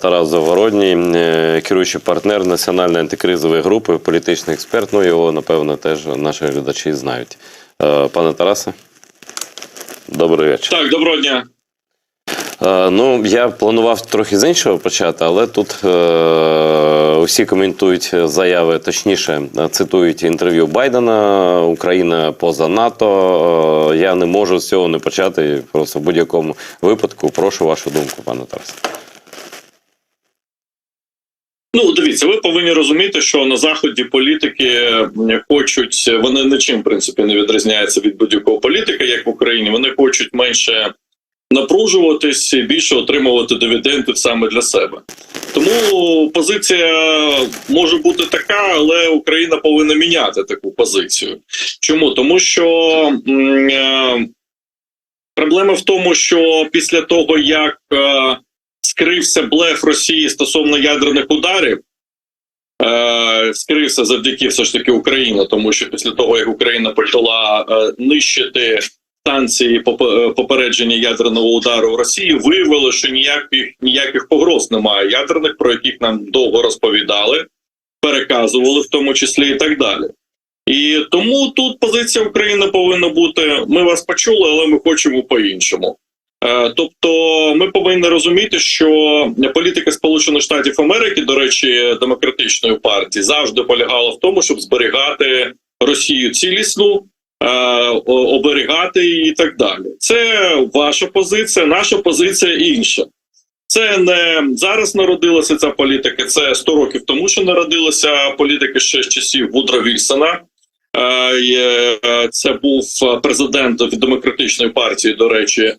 Тарас Загородній, е, керуючий партнер національної антикризової групи, політичний експерт. Ну його напевно теж наші глядачі знають. Е, Пане Тарасе, добрий вечір. Так, доброго дня. Е, Ну, я планував трохи з іншого почати, але тут е, усі коментують заяви, точніше, цитують інтерв'ю Байдена, Україна поза НАТО. Я не можу з цього не почати. Просто в будь-якому випадку прошу вашу думку, пане Тарасе. Ну, дивіться, ви повинні розуміти, що на заході політики хочуть, вони нічим в принципі не відрізняються від будь-якого політика, як в Україні. Вони хочуть менше напружуватись і більше отримувати дивіденди саме для себе. Тому позиція може бути така, але Україна повинна міняти таку позицію. Чому? Тому що е, проблема в тому, що після того, як е, скрився блеф Росії стосовно ядерних ударів. Е, скрився завдяки все ж таки Україні, тому що після того як Україна почала е, нищити станції е, попередження ядерного удару в Росії, виявило, що ніяких ніяких погроз немає ядерних, про яких нам довго розповідали, переказували, в тому числі і так далі. І тому тут позиція України повинна бути: ми вас почули, але ми хочемо по-іншому. Е, Тобто, ми повинні розуміти, що політика Сполучених Штатів Америки, до речі, демократичної партії, завжди полягала в тому, щоб зберігати Росію цілісну, е, оберігати її і так далі. Це ваша позиція, наша позиція інша. Це не зараз народилася ця політика, це 100 років тому, що народилася політика ще з часів Вудра Вільсона. Е, е, Це був президент від демократичної партії, до речі, е,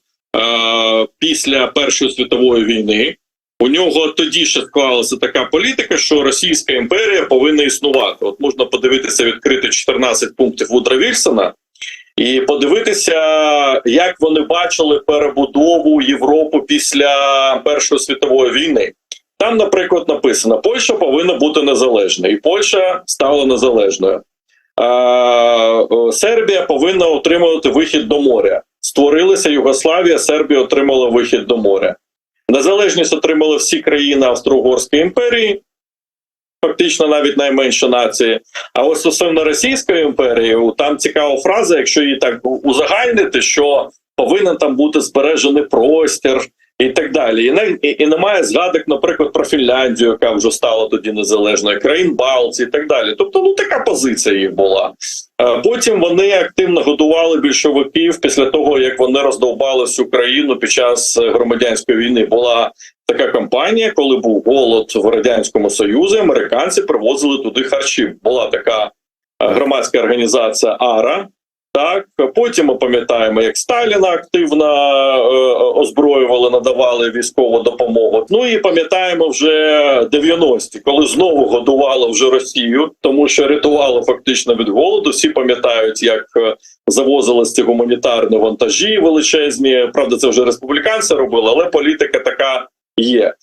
після Першої світової війни. У нього тоді ще склалася така політика, що Російська імперія повинна існувати. От можна подивитися відкрити 14 пунктів Вудра Вільсона і подивитися, як вони бачили перебудову Європи після Першої світової війни. Там, наприклад, написано: Польща повинна бути незалежною, і Польща стала незалежною. Е, е, Сербія повинна отримувати вихід до моря. Створилася Югославія, Сербія отримала вихід до моря. Незалежність отримали всі країни Австро-Угорської імперії, фактично навіть найменші нації. А ось стосовно Російської імперії, там цікава фраза, якщо її так узагальнити, що повинен там бути збережений простір і так далі. І, не, і, і немає згадок, наприклад, про Фінляндію, яка вже стала тоді незалежною, країн Балтії і так далі. Тобто, ну така позиція їх була. Е, Потім вони активно годували більшовиків після того, як вони роздовбали всю країну під час громадянської війни. Була така кампанія, коли був голод в радянському союзі. Американці привозили туди харчі. Була така е, громадська організація АРА. Так, потім ми пам'ятаємо, як Сталіна активно е, озброювали, надавали військову допомогу. Ну і пам'ятаємо вже 90-ті, коли знову годували вже Росію, тому що рятували фактично від голоду. Всі пам'ятають, як е, завозились ці гуманітарні вантажі величезні. Правда, це вже республіканці робили, але політика така є.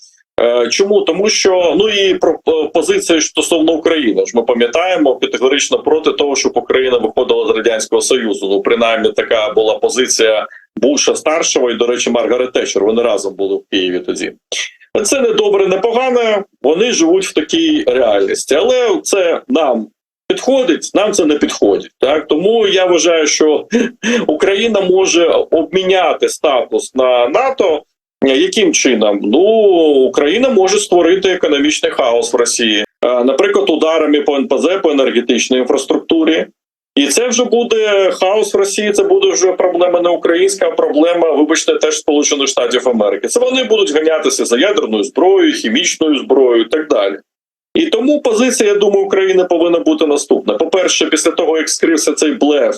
Е, Чому тому, що ну і про е, позицію стосовно України ж ми пам'ятаємо категорично проти того, щоб Україна виходила з радянського союзу. Ну принаймні така була позиція Буша старшого і, до речі, Маргарет Тетчер. Вони разом були в Києві тоді. Це не добре, не погано. Вони живуть в такій реальності, але це нам підходить. Нам це не підходить. Так тому я вважаю, що Україна може обміняти статус на НАТО. Яким чином? Ну Україна може створити економічний хаос в Росії, Е, наприклад, ударами по НПЗ, по енергетичній інфраструктурі. І це вже буде хаос в Росії. Це буде вже проблема не українська, а проблема, вибачте, теж Сполучених Штатів Америки. Це вони будуть ганятися за ядерною зброєю, хімічною зброєю і так далі. І тому позиція, я думаю, України повинна бути наступна. По-перше, після того, як скрився цей блеф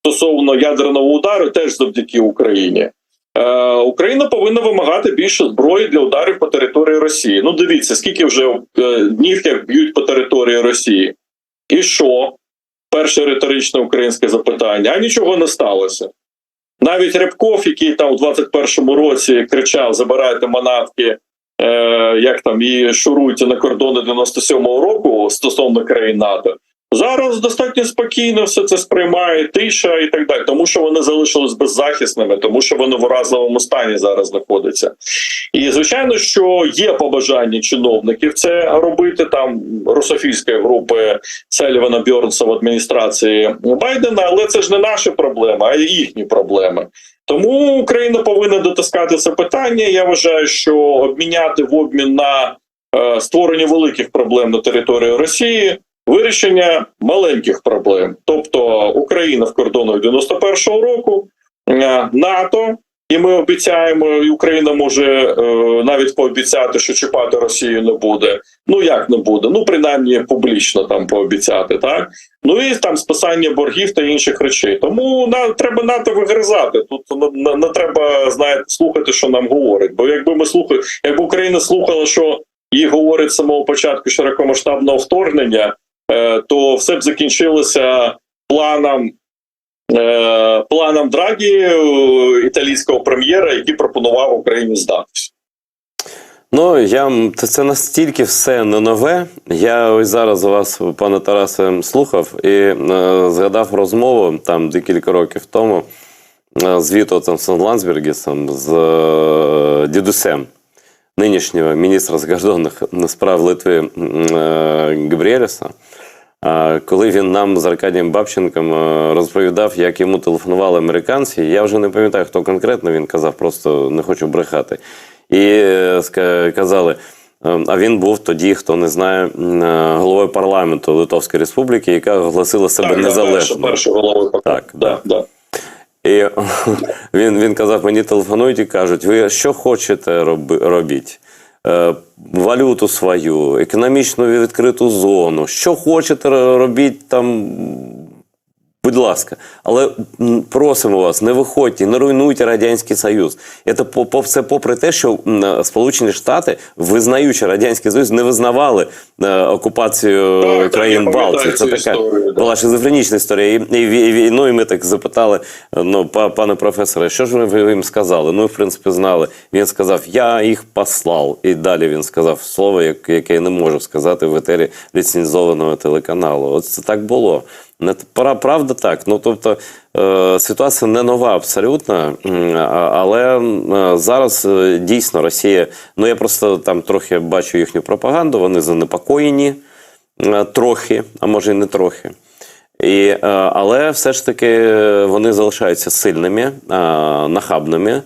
стосовно ядерного удару, теж завдяки Україні. Е, Україна повинна вимагати більше зброї для ударів по території Росії. Ну, дивіться, скільки вже е, днів як б'ють по території Росії. І що? Перше риторичне українське запитання, а нічого не сталося. Навіть Рябков, який там у 21-му році кричав: Забирайте манатки, е, як там і шуруйте на кордони 97-го року стосовно країн НАТО. Зараз достатньо спокійно все це сприймає тиша і так далі, тому що вони залишились беззахисними, тому що вони в уразливому стані зараз знаходяться. І звичайно, що є побажання чиновників це робити там русофільської групи Селівана Бьорнса в адміністрації Байдена, але це ж не наші проблеми, а їхні проблеми. Тому Україна повинна дотискати це питання. Я вважаю, що обміняти в обмін на е, створення великих проблем на території Росії. Вирішення маленьких проблем, тобто Україна в кордонах 91-го року, е, НАТО, і ми обіцяємо, і Україна може е, навіть пообіцяти, що чіпати Росію не буде. Ну як не буде? Ну принаймні публічно там пообіцяти, так ну і там списання боргів та інших речей. Тому на треба НАТО вигризати. Тут не, не, треба знаєте слухати, що нам говорить. Бо якби ми слухали, якби Україна слухала, що їй говорить з самого початку широкомасштабного вторгнення, то все б закінчилося планом. е, Планом Драгі, е, італійського прем'єра, який пропонував Україні здатися. Ну, я це- настільки все не нове. Я ось зараз вас, пане Тарасе, слухав і е, згадав розмову там декілька років тому е, з Вітовцем Ландсбергісом, з е, дідусем нинішнього міністра закордонних справ Литви е, Габріеліса. Коли він нам з Аркадієм Бабченком е, розповідав, як йому телефонували американці, я вже не пам'ятаю, хто конкретно він казав, просто не хочу брехати. І е, казали. е, А він був тоді, хто не знає, е, головою парламенту Литовської Республіки, яка оголосила себе Так, незалежною. перший головою Так, да, да. І він, він казав: мені телефонують і кажуть, ви що хочете робіть? Е, валюту свою, економічну відкриту зону, що хочете робіть там. Будь ласка, але просимо вас, не виходьте, не руйнуйте радянський союз. Це по, це попри те, що е, Сполучені Штати, визнаючи радянський союз, не визнавали е, окупацію Так, країн Балтії. Це така історію, була шизофренічна історія. І, і, і, і, ну, і ми так запитали, ну, пане професоре, що ж ви їм сказали? Ну, в принципі, знали. Він сказав, я їх послав. І далі він сказав слово, яке я не можу сказати в етері ліцензованого телеканалу. От це так було. Не Правда так. Ну, тобто, е, ситуація не нова абсолютно, але е, зараз е, дійсно Росія, ну я просто там трохи бачу їхню пропаганду, вони занепокоєні трохи, а може і не трохи. І, але все ж таки вони залишаються сильними, нахабними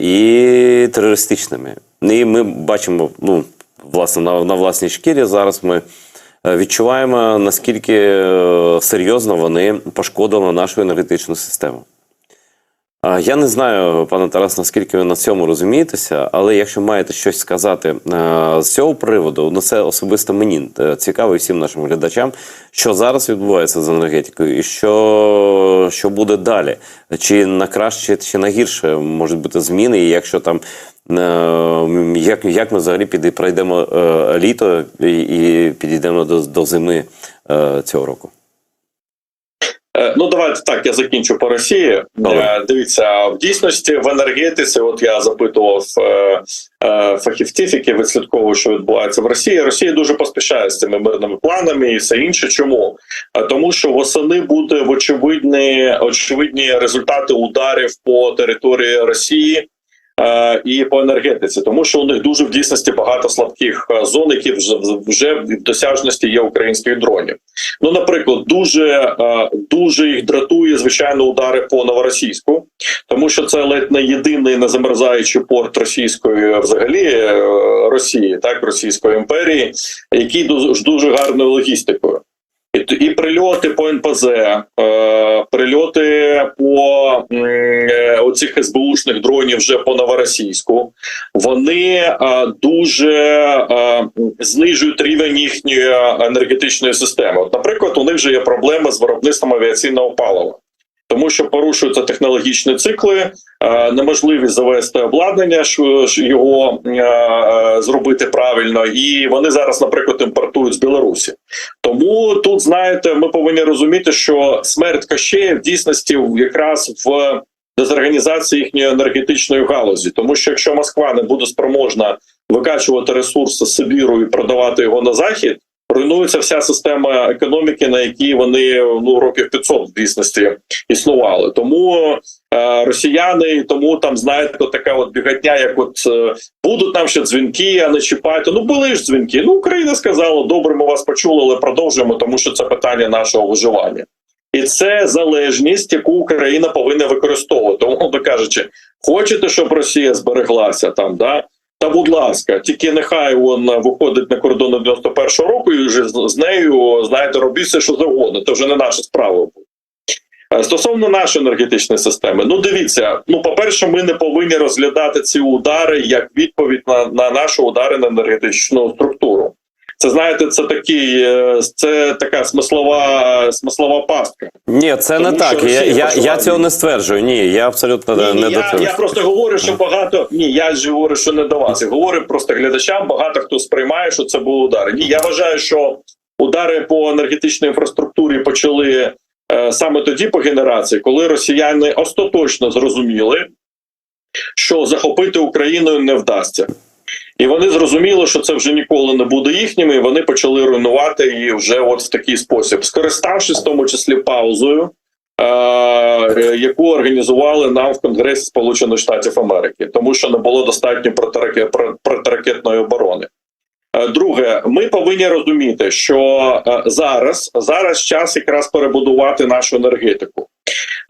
і терористичними. І ми бачимо, ну, власне, на, на власній шкірі зараз ми відчуваємо, наскільки е, серйозно вони пошкодили нашу енергетичну систему. Я не знаю, пане Тарас, наскільки ви на цьому розумієтеся, але якщо маєте щось сказати е, з цього приводу, ну це особисто мені е, цікаво і всім нашим глядачам, що зараз відбувається з енергетикою, і що, що буде далі, чи на краще, чи на гірше можуть бути зміни, і якщо там е, як, як ми взагалі піде, пройдемо літо і, підійдемо до, до зими цього року. Ну, давайте так, я закінчу по Росії. Добре. Дивіться, в дійсності в енергетиці, от я запитував е, е, фахівців, які відслідковують, що відбувається в Росії. Росія дуже поспішає з цими мирними планами і все інше. Чому? Е, Тому що восени буде в очевидні, очевидні результати ударів по території Росії. Е, І по енергетиці, тому що у них дуже в дійсності багато слабких е, зон, які вже вже в досяжності є українських дронів. Ну, наприклад, дуже е, дуже їх дратує звичайно удари по новоросійську, тому що це ледь не єдиний незамерзаючий порт російської, взагалі Росії, так Російської імперії, який дуже гарною логістикою. І, і прильоти по НПЗ, е, прильоти по е, оцих СБУшних дронів вже по новоросійську, вони е, дуже знижують рівень їхньої енергетичної системи. От, наприклад, у них вже є проблеми з виробництвом авіаційного палива. Тому що порушуються технологічні цикли, е, неможливість завести обладнання, його е, зробити правильно, і вони зараз, наприклад, імпортують з Білорусі. Тому тут, знаєте, ми повинні розуміти, що смерть Кащея в дійсності якраз в дезорганізації їхньої енергетичної галузі, тому що якщо Москва не буде спроможна викачувати ресурси з Сибіру і продавати його на захід, руйнується вся система економіки, на якій вони ну років 500 в дійсності існували. Тому е, росіяни, тому там знаєте, така от бігатня, як от е, будуть нам ще дзвінки, а не чіпайте. Ну були ж дзвінки. Ну Україна сказала, добре, ми вас почули, але продовжуємо, тому що це питання нашого виживання. І це залежність, яку Україна повинна використовувати. Умовно кажучи, хочете, щоб Росія збереглася там, да? Та будь ласка, тільки нехай вон виходить на кордон 91-го року, і вже з нею знаєте, робіть все, що завгодно. Це вже не наша справа буде. Стосовно нашої енергетичної системи, ну дивіться, ну по-перше, ми не повинні розглядати ці удари як відповідь на, на наші удари на енергетичну структуру. Це знаєте, це такий, е, це така смислова смислова пастка. Ні, це не так. Я, я, я цього не стверджую. Ні, я абсолютно Ні, ні, не до я, цього. я просто говорю, що багато ні, я ж говорю, що не до вас. Я говорю просто глядачам. Багато хто сприймає, що це були удари. Ні, я вважаю, що удари по енергетичній інфраструктурі почали е, саме тоді по генерації, коли росіяни остаточно зрозуміли, що захопити Україною не вдасться. І вони зрозуміли, що це вже ніколи не буде їхніми, і вони почали руйнувати її вже от в такий спосіб, скориставшись в тому числі паузою, е, яку організували нам в Конгресі Сполучених Штатів Америки, тому що не було достатньо протираке- протиракетної оборони. Е, Друге, ми повинні розуміти, що е, зараз зараз час якраз перебудувати нашу енергетику.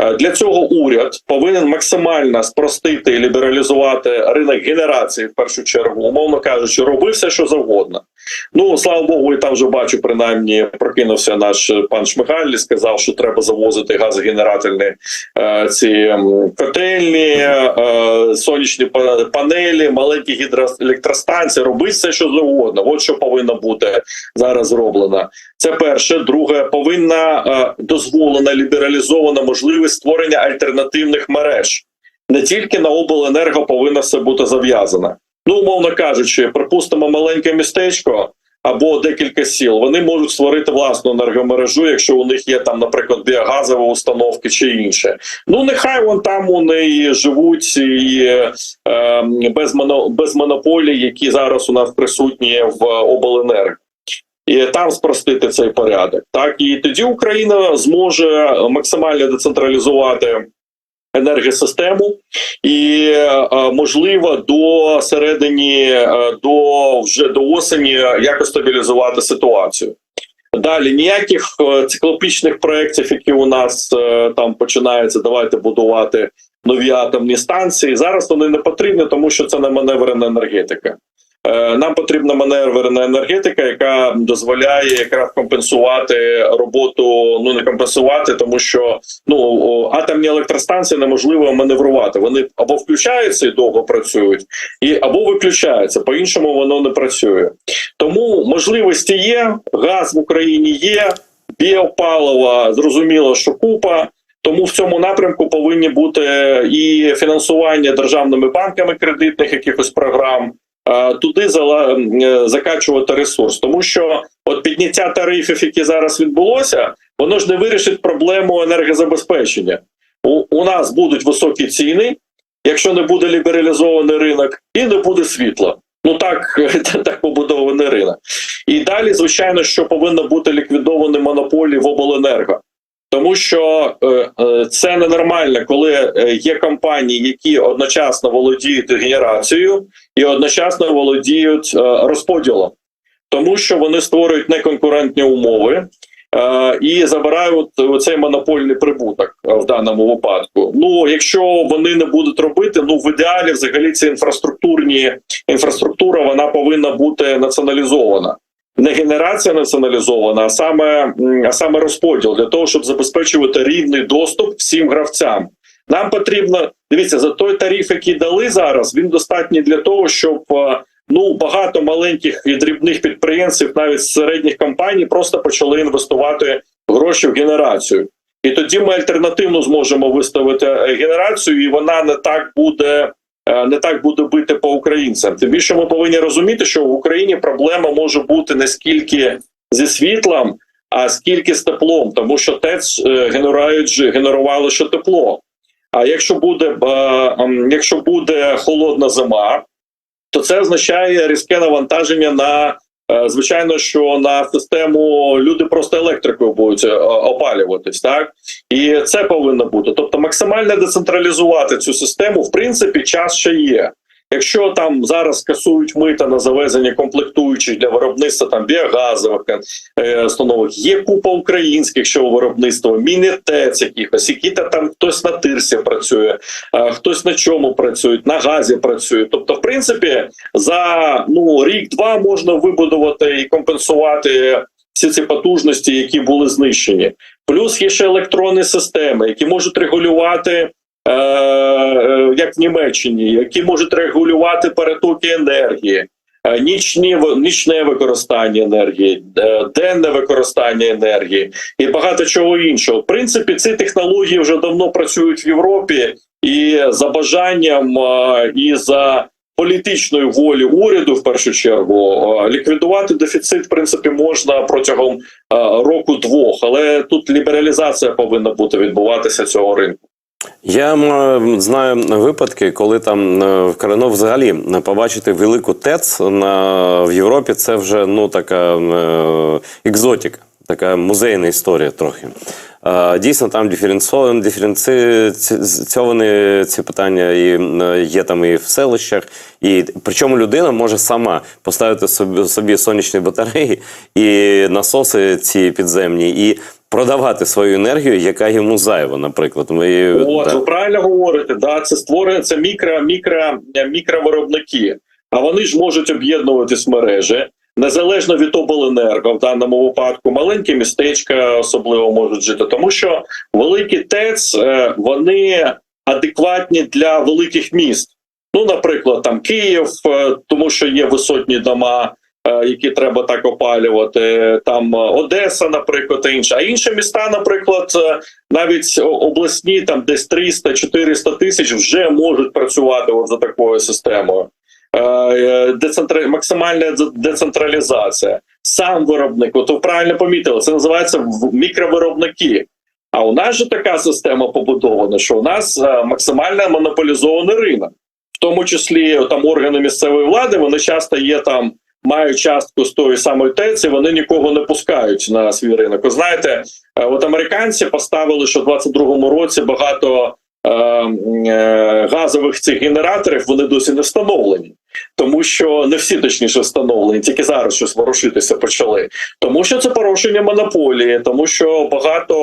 Е, Для цього уряд повинен максимально спростити і лібералізувати ринок генерації в першу чергу, умовно кажучи, роби все, що завгодно. Ну слава Богу, і там вже бачу, принаймні прокинувся наш пан Шмигаль сказав, що треба завозити газогенерательні е, ці котельні, е, сонячні панелі, маленькі гідроелектростанції. Роби все, що завгодно. От що повинно бути зараз зроблено. Це перше. Друге, повинна е, дозволена лібералізована можливість створення альтернативних мереж. Не тільки на обленерго повинно все бути зав'язано. Ну, умовно кажучи, припустимо, маленьке містечко або декілька сіл. Вони можуть створити власну енергомережу, якщо у них є там, наприклад, біогазові установки чи інше. Ну нехай вон там вони і живуть і е, без монополій, які зараз у нас присутні в обленерго. І там спростити цей порядок, так і тоді Україна зможе максимально децентралізувати енергосистему, і е, можливо до середині е, до вже до осені якось стабілізувати ситуацію. Далі ніяких е, циклопічних проєктів, які у нас там починаються, давайте будувати нові атомні станції. Зараз вони не потрібні, тому що це не маневрена енергетика. Е, Нам потрібна маневрена енергетика, яка дозволяє якраз компенсувати роботу. Ну не компенсувати, тому що ну атомні електростанції неможливо маневрувати. Вони або включаються і довго працюють, і або виключаються. По іншому воно не працює. Тому можливості є. Газ в Україні є, біопалива зрозуміло, що купа. Тому в цьому напрямку повинні бути і фінансування державними банками кредитних якихось програм. Е, Туди е, закачувати ресурс, тому що от підняття тарифів, які зараз відбулося, воно ж не вирішить проблему енергозабезпечення. У, у нас будуть високі ціни, якщо не буде лібералізований ринок, і не буде світла. Ну так, так побудований ринок. І далі, звичайно, що повинно бути ліквідовані монополії в обленерго. Тому що е, е, це ненормально, коли е, є компанії, які одночасно володіють генерацією і одночасно володіють розподілом, тому що вони створюють неконкурентні умови і забирають цей монопольний прибуток в даному випадку. Ну, якщо вони не будуть робити, ну в ідеалі взагалі ці інфраструктурні інфраструктура вона повинна бути націоналізована не генерація націоналізована, а саме а саме розподіл для того, щоб забезпечувати рівний доступ всім гравцям. Нам потрібно дивіться за той тариф, який дали зараз. Він достатній для того, щоб е, ну багато маленьких і дрібних підприємців, навіть середніх компаній, просто почали інвестувати гроші в генерацію. І тоді ми альтернативно зможемо виставити е, генерацію, і вона не так буде не так буде бити по українцям. Тим більше ми повинні розуміти, що в Україні проблема може бути не скільки зі світлом, а скільки з теплом, тому що ТЕЦ е, генерують генерували ще тепло. А якщо буде е, якщо буде холодна зима, то це означає різке навантаження на е, звичайно, що на систему люди просто електрикою будуть е, опалюватись, так і це повинно бути. Тобто, максимально децентралізувати цю систему, в принципі, час ще є. Якщо там зараз скасують мита на завезення комплектуючих для виробництва там біогазових е, установок, є купа українських що виробництва, мінітець якихось, які та там хтось на тирсі працює, е, хтось на чому працює, на газі працює. Тобто, в принципі, за ну рік-два можна вибудувати і компенсувати всі ці потужності, які були знищені. Плюс є ще електронні системи, які можуть регулювати. Е, е, як в Німеччині, які можуть регулювати перетоки енергії, е, нічні нічне використання енергії, денне використання енергії і багато чого іншого. В принципі, ці технології вже давно працюють в Європі, і за бажанням і за політичною волі уряду, в першу чергу, ліквідувати дефіцит, в принципі, можна протягом е, року-двох, але тут лібералізація повинна бути відбуватися цього ринку. Я знаю випадки, коли там е, в Карено взагалі е, побачити велику ТЕЦ на в Європі. Це вже ну така екзотіка, екзотика, така музейна історія трохи. Е, Дійсно, там диференційовані, ці питання і е, є там і в селищах. І причому людина може сама поставити собі, собі сонячні батареї і насоси ці підземні, і продавати свою енергію, яка йому зайва, наприклад. Ми, От да. ви правильно говорите, да, це створює це мікро, мікро, мікровиробники, а вони ж можуть об'єднуватись мережі. Незалежно від обленерго в даному випадку, маленькі містечка особливо можуть жити, тому що великі ТЕЦ е, вони адекватні для великих міст. Ну, наприклад, там Київ, е, тому що є висотні дома, е, які треба так опалювати. Там Одеса, наприклад, та інше. А інші міста, наприклад, навіть обласні, там десь 300-400 тисяч вже можуть працювати от за такою системою. Е, е, Децентра... Максимальна децентралізація, сам виробник. От ви правильно помітили, це називається мікровиробники. А у нас же така система побудована, що у нас е, максимально монополізований ринок, в тому числі там органи місцевої влади, вони часто є там, мають частку з тої самої ТЕЦ, і вони нікого не пускають на свій ринок. Ви знаєте, от американці поставили, що в 22-му році багато газових цих генераторів вони досі не встановлені. Тому що не всі точніше встановлені, тільки зараз щось ворушитися почали. Тому що це порушення монополії, тому що багато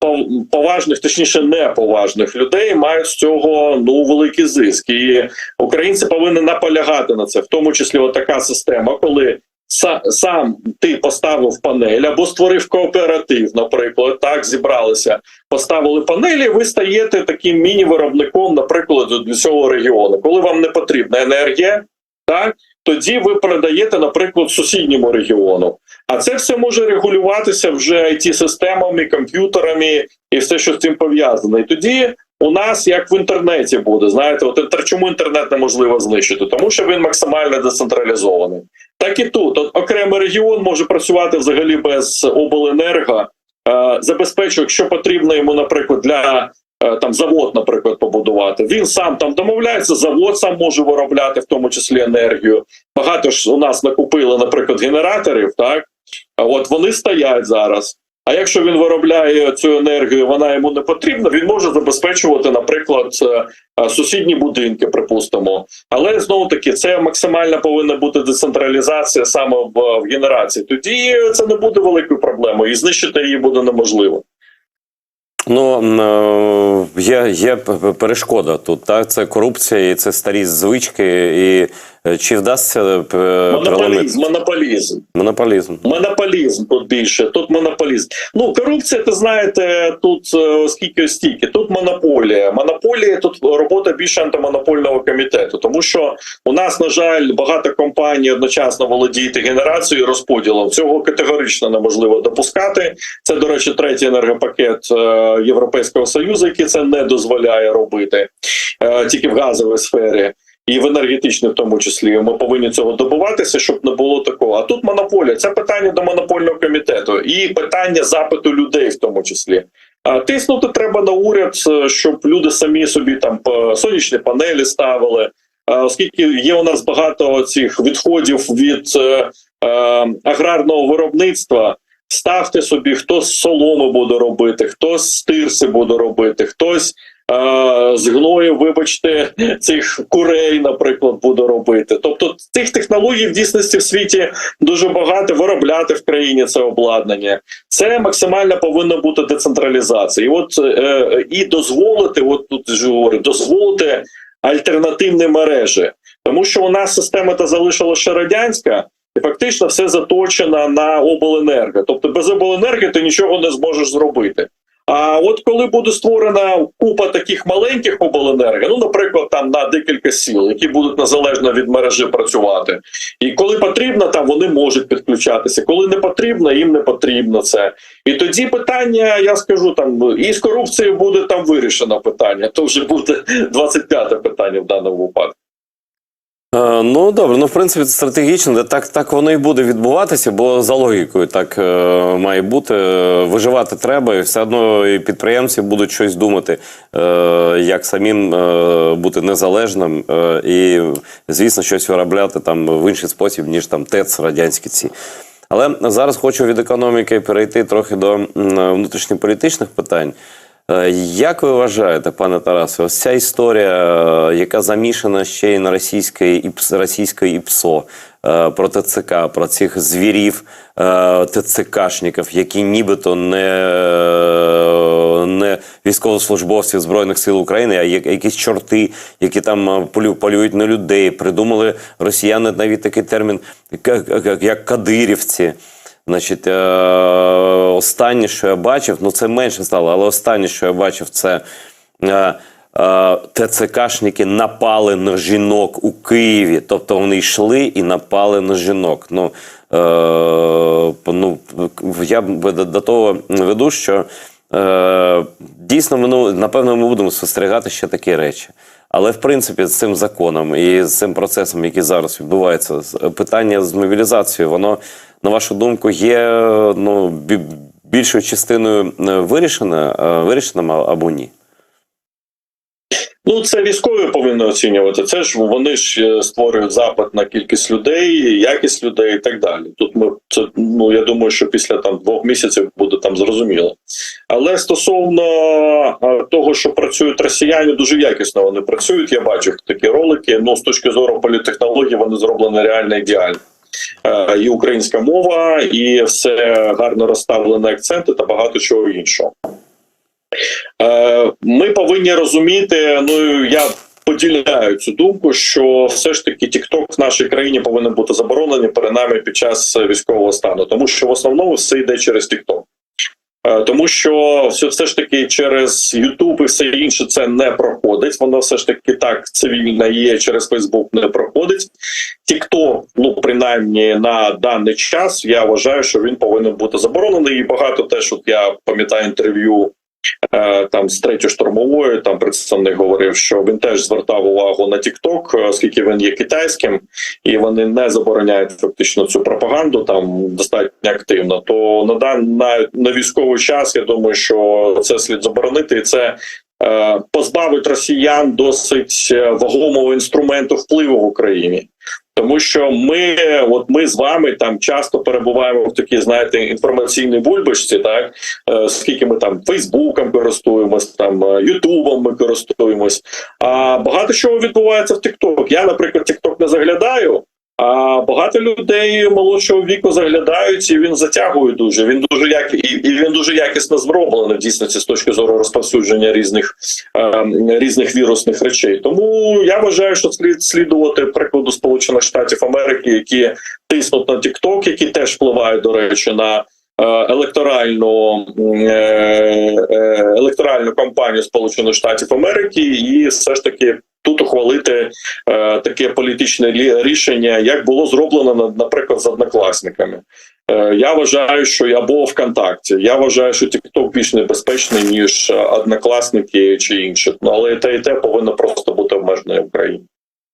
пов- поважних, точніше, неповажних людей мають з цього ну великий зиск. І українці повинні наполягати на це, в тому числі, от така система, коли сам ти поставив панель або створив кооператив, наприклад, так зібралися, поставили панелі. Ви стаєте таким міні-виробником, наприклад, для цього регіону. Коли вам не потрібна енергія, так тоді ви передаєте, наприклад, сусідньому регіону. А це все може регулюватися вже it системами комп'ютерами і все, що з цим пов'язано. І тоді у нас як в інтернеті буде. Знаєте, от чому інтернет неможливо знищити? Тому що він максимально децентралізований. Так і тут от окремий регіон може працювати взагалі без обленерго, е, забезпечує, якщо потрібно йому, наприклад, для е, там завод, наприклад, побудувати. Він сам там домовляється, завод сам може виробляти, в тому числі енергію. Багато ж у нас накупили, наприклад, генераторів, так от вони стоять зараз. А якщо він виробляє цю енергію, вона йому не потрібна, він може забезпечувати, наприклад, е, е, сусідні будинки, припустимо. Але знову таки, це максимально повинна бути децентралізація саме в, в генерації. Тоді це не буде великою проблемою, і знищити її буде неможливо. Ну е, є, є перешкода тут. Так, це корупція, і це старі звички. І чи вдасться е, Монополізм, монополізм. монополізм? Монополізм тут більше, тут монополізм. Ну корупція, ти знаєте, тут е, скільки стільки. Тут монополія. Монополія тут робота більше антимонопольного комітету, тому що у нас, на жаль, багато компаній одночасно володіють генерацією і розподілом. Цього категорично неможливо допускати. Це, до речі, третій енергопакет е, Європейського союзу, який це не дозволяє робити е, тільки в газовій сфері. І в енергетичній в тому числі ми повинні цього добуватися, щоб не було такого. А тут монополія це питання до монопольного комітету і питання запиту людей, в тому числі. А тиснути треба на уряд, е, щоб люди самі собі там по- сонячні панелі ставили, е, оскільки є у нас багато цих відходів від е, е, аграрного виробництва. Ставте собі, хто з соломи буде робити, хто з тирси буде робити, хтось е, з гною, вибачте, цих курей, наприклад, буде робити. Тобто цих технологій в дійсності в світі дуже багато виробляти в країні це обладнання. Це максимально повинна бути децентралізація. І от е, і дозволити, от тут ж говорю, дозволити альтернативні мережі, тому що у нас система та залишила ще радянська. І фактично все заточено на обленерго. Тобто без обленерго ти нічого не зможеш зробити. А от коли буде створена купа таких маленьких обленерго, ну наприклад, там на декілька сіл, які будуть незалежно від мережі працювати, і коли потрібно, там вони можуть підключатися. Коли не потрібно, їм не потрібно це. І тоді питання, я скажу, там і з корупцією буде там вирішено питання. То вже буде 25-те питання в даному випадку. Е, Ну добре, ну в принципі це стратегічно, так, так воно і буде відбуватися, бо за логікою так е, має бути. Виживати треба, і все одно і підприємці будуть щось думати, е, як самим е, бути незалежним е, і, звісно, щось виробляти там в інший спосіб, ніж там ТЕЦ радянські ці. Але зараз хочу від економіки перейти трохи до внутрішньополітичних питань. Е, Як ви вважаєте, пане Тарасе, ось ця історія, е, яка замішана ще й на російської російської ІПСО, е, про ТЦК, про цих звірів ТЦКшників, які нібито не, не військовослужбовці Збройних сил України, а якісь чорти, які там полюють на людей, придумали росіяни навіть такий термін, як кадирівці. Значить, е, останнє, що я бачив, ну це менше стало, але останнє, що я бачив, це е, е, ТЦКшники напали на жінок у Києві. Тобто вони йшли і напали на жінок. Ну, ну я до, того веду, що дійсно ми, ну, напевно ми будемо спостерігати ще такі речі. Але в принципі з цим законом і з цим процесом, який зараз відбувається, питання з мобілізацією, воно на вашу думку є ну більшою частиною е, вирішено, е, або ні? Ну, це військові повинні оцінювати. Це ж вони ж е, створюють запит на кількість людей, якість людей і так далі. Тут ми це ну я думаю, що після там двох місяців буде там зрозуміло. Але стосовно е, того, що працюють росіяни, дуже якісно вони працюють. Я бачив такі ролики. Ну з точки зору політтехнології, вони зроблені реально ідеально. Е, І українська мова, і все гарно розставлені акценти та багато чого іншого. Е, Ми повинні розуміти. Ну я поділяю цю думку, що все ж таки TikTok в нашій країні повинен бути заборонений принаймні під час військового стану, тому що в основному все йде через TikTok. Е, Тому що все, все ж таки через Ютуб і все інше це не проходить. Воно все ж таки так цивільно є, через Фейсбук не проходить. TikTok, ну принаймні на даний час, я вважаю, що він повинен бути заборонений. І багато теж, от я пам'ятаю інтерв'ю там з третьої штурмової, там представник говорив, що він теж звертав увагу на TikTok, оскільки він є китайським, і вони не забороняють фактично цю пропаганду там достатньо активно. То на дан на, на військовий час я думаю, що це слід заборонити, і це. е, Позбавить росіян досить е, вагомого інструменту впливу в Україні, тому що ми, от ми з вами там часто перебуваємо в такій, знаєте, інформаційній бульбашці, так е, скільки ми там Фейсбуком користуємось, там е, Ютубом ми користуємось. А багато чого відбувається в TikTok. Я, наприклад, TikTok не заглядаю. А багато людей молодшого віку заглядають, і він затягує дуже. Він дуже як і, він дуже якісно зроблений в дійсності з точки зору розповсюдження різних е, різних вірусних речей. Тому я вважаю, що слід слідувати прикладу Сполучених Штатів Америки, які тиснуть на TikTok, які теж впливають, до речі, на е, електоральну е, е, електоральну кампанію Сполучених Штатів Америки, і все ж таки тут ухвалити е, таке політичне рішення, як було зроблено на- наприклад з однокласниками. Е, я вважаю, що або ВКонтакті. Я вважаю, що TikTok більш небезпечний ніж е, однокласники чи інші. Ну але те, і те повинно просто бути обмежено в Україні.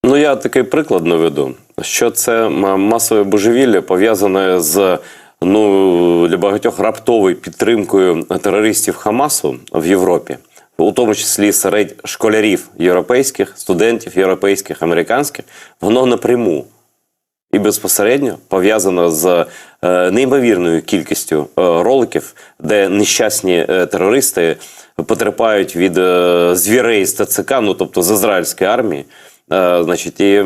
Ну я такий приклад наведу, що це масове божевілля пов'язане з ну для багатьох раптовою підтримкою терористів Хамасу в Європі. У тому числі серед школярів європейських, студентів європейських, американських, воно напряму і безпосередньо пов'язано з е, неймовірною кількістю е, роликів, де нещасні е, терористи потерпають від звірей з ТЦК, ну тобто з ізраїльської армії. Е, значить, і е,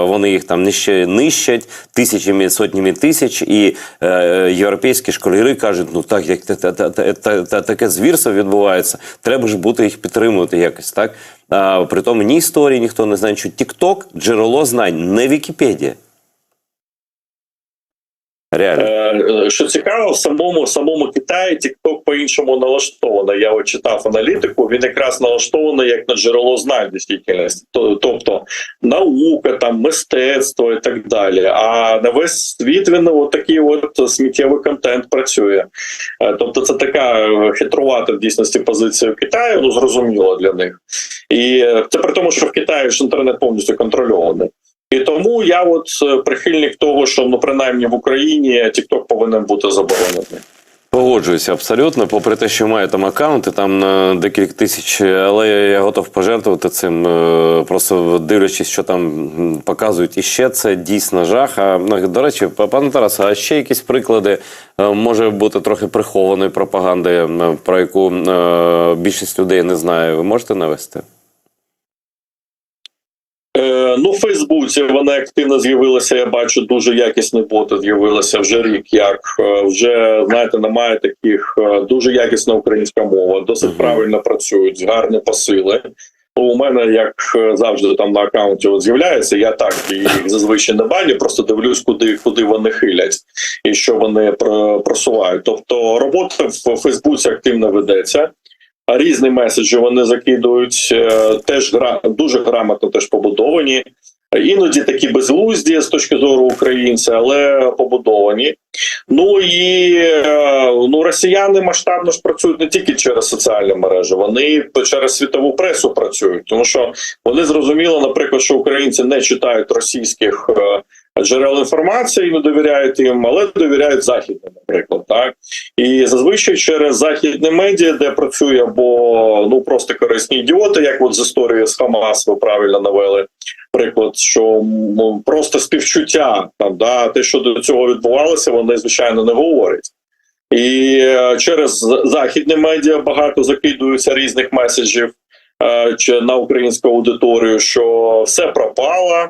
вони їх там нищ- нищать тисячами, сотнями тисяч, і е, європейські школяри кажуть: ну так, як та- таке звірство відбувається, треба ж бути їх підтримувати якось, так? А, при тому ні історії ніхто не знає, що TikTok – джерело знань, не Вікіпедія. Реально. Е, Що цікаво, в самому самому Китаї TikTok по-іншому налаштовано. Я от читав аналітику. Він якраз налаштований як на джерело знань дійсності. Тобто наука, там мистецтво і так далі. А на весь світ він от такий от сміттєвий контент працює. Е, Тобто, це така е, хитрувата в дійсності позиція Китаю, ну зрозуміло для них. І е, це при тому, що в Китаї ж інтернет повністю контрольований. І тому я от е, прихильник того, що ну принаймні в Україні TikTok повинен бути заборонений. Погоджуюся абсолютно, попри те, що маю там аккаунти, там на декілька тисяч, але я готов пожертвувати цим, е, просто дивлячись, що там показують іще, це дійсно жах. А до речі, пане Тарасе, а ще якісь приклади е, може бути трохи прихованої пропаганди, про яку більшість людей не знає. Ви можете навести? Ну, в Фейсбуці вони активно з'явилися. Я бачу, дуже якісні боти з'явилися вже рік. Як е, вже знаєте, немає таких е, дуже якісна українська мова, досить правильно працюють, гарні посили. У мене, як е, завжди, там на аккаунті от з'являється. Я так їх зазвичай не баню, просто дивлюсь, куди куди вони хилять і що вони про- просувають. Тобто робота в Фейсбуці активно ведеться. Різні меседжі вони закидують е, теж гра дуже грамотно теж побудовані. Іноді такі безглузді з точки зору українця, але побудовані. Ну і е, ну, росіяни масштабно ж працюють не тільки через соціальні мережі, вони через світову пресу працюють, тому що вони зрозуміли, наприклад, що українці не читають російських е, джерел інформації, не довіряють їм, але довіряють західним, наприклад, так і зазвичай через західні медіа, де працює або ну просто корисні ідіоти, як от з історії з Хамас, ви правильно навели приклад, що ну, просто співчуття там, да, те, що до цього відбувалося, вони звичайно не говорять. І е, через західні медіа багато закидуються різних меседжів е, чи на українську аудиторію, що все пропало,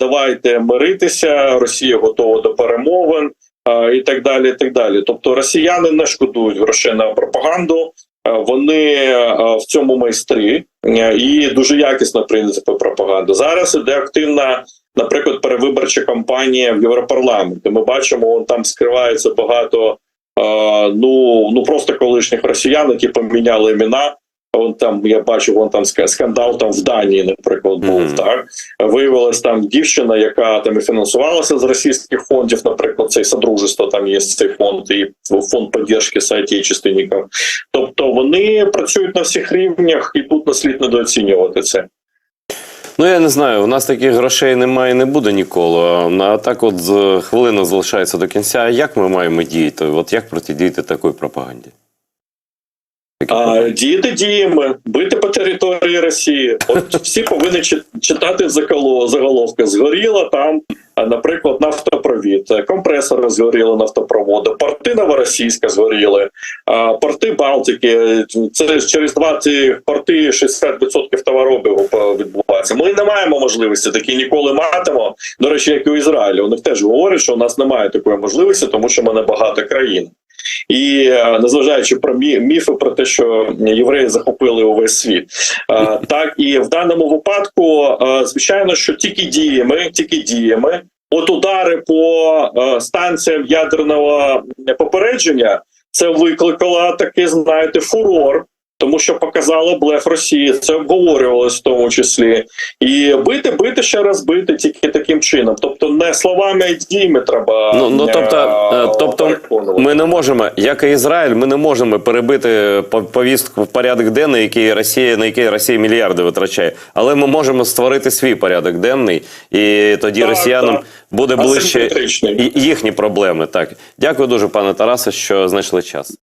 давайте миритися, Росія готова до перемовин е, і так далі. і так далі. Тобто росіяни не шкодують грошей на пропаганду. Е, Вони е, в цьому майстрі е, і дуже якісна принципи пропаганди. Зараз іде активна, наприклад, перевиборча кампанія в Європарламенті. Ми бачимо, вон там скривається багато е, ну, ну просто колишніх росіян, які поміняли імена. Вон там я бачу, вон там скандал там в Данії, наприклад, був Мгм. так. Виявилась там дівчина, яка там і фінансувалася з російських фондів. Наприклад, цей содружество там є цей фонд і фонд підтримки соотечественників. Тобто вони працюють на всіх рівнях, і тут не слід недооцінювати це. Ну, я не знаю, у нас таких грошей немає і не буде ніколи. А так, от хвилина залишається до кінця. Як ми маємо діяти? От як протидіяти такій пропаганді? А, діяти діями, бити по території Росії. От всі повинні читати заголовки. Згоріла там, наприклад, нафтопровід, компресори згоріли нафтопроводи, порти новоросійська згоріли, порти Балтики. Це через два ці порти 60% товарообігу відбувається. Ми не маємо можливості такі ніколи матимо. До речі, як і у Ізраїлі. У них теж говорять, що у нас немає такої можливості, тому що ми не багата країна. І е, незважаючи про міфи про те, що євреї захопили увесь світ, Е, так і в даному випадку, е, звичайно, що тільки діями, тільки діями, от удари по станціям ядерного попередження, це викликало такий, знаєте, фурор. Тому що показали блеф Росії, це обговорювалось в тому числі, і бити, бити ще раз бити тільки таким чином. Тобто не словами, а й діями треба. Ну, ну тобто, е, е, тобто ми не можемо, як і Ізраїль, ми не можемо перебити по- повістку в порядок денний, який Росія, на який Росія мільярди витрачає. Але ми можемо створити свій порядок денний, і тоді Так, росіянам так. буде ближче їхні проблеми. Так, дякую дуже, пане Тарасе, що знайшли час.